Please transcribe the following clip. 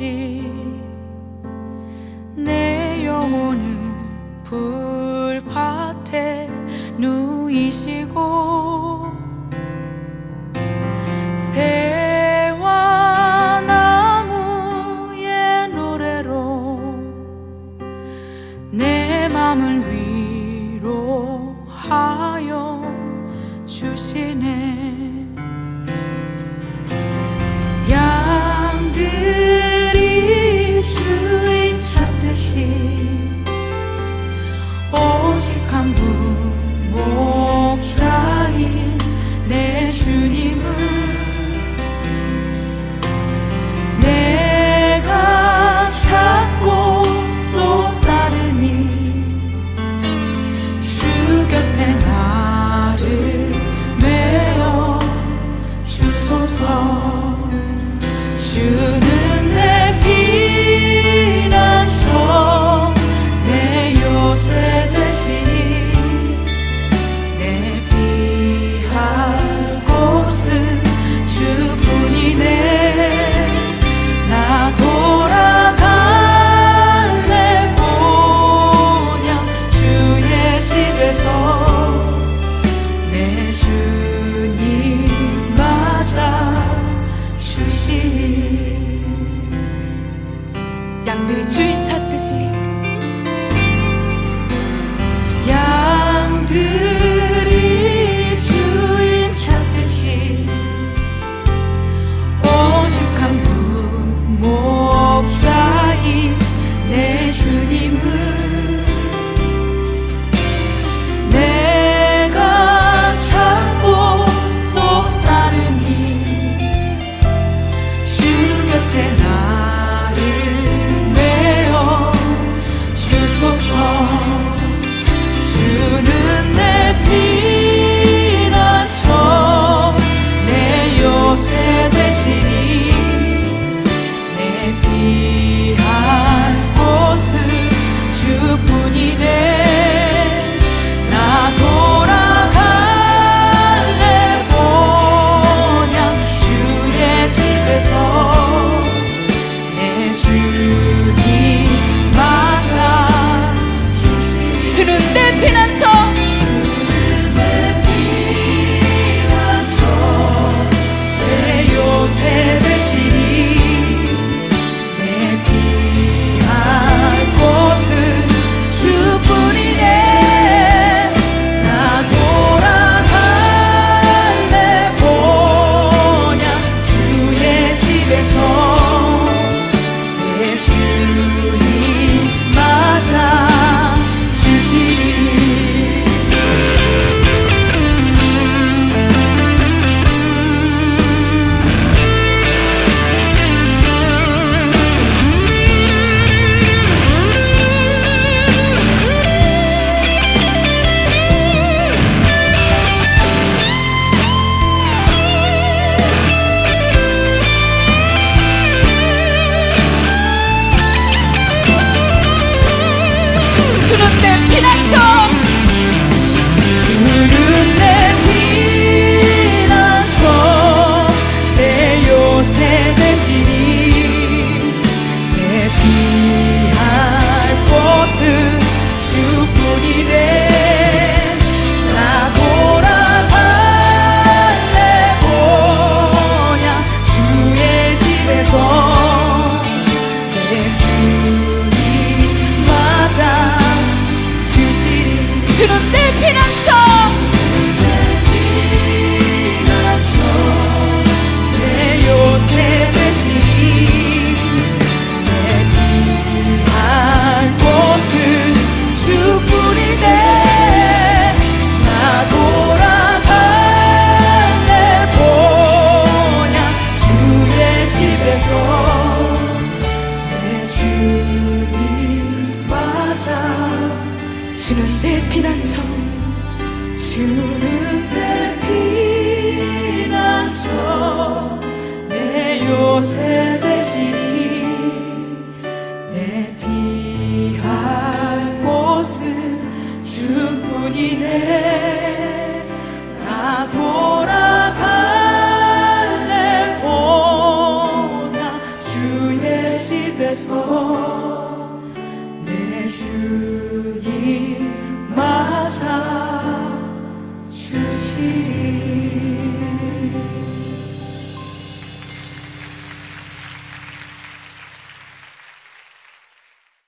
없이 내 영혼을 불밭에 누이시고 새와 나무의 노래로 내 맘을 위로하여 주시네. 주를 주는 내 피난처 주는 내 피난처. 내 요새 되시니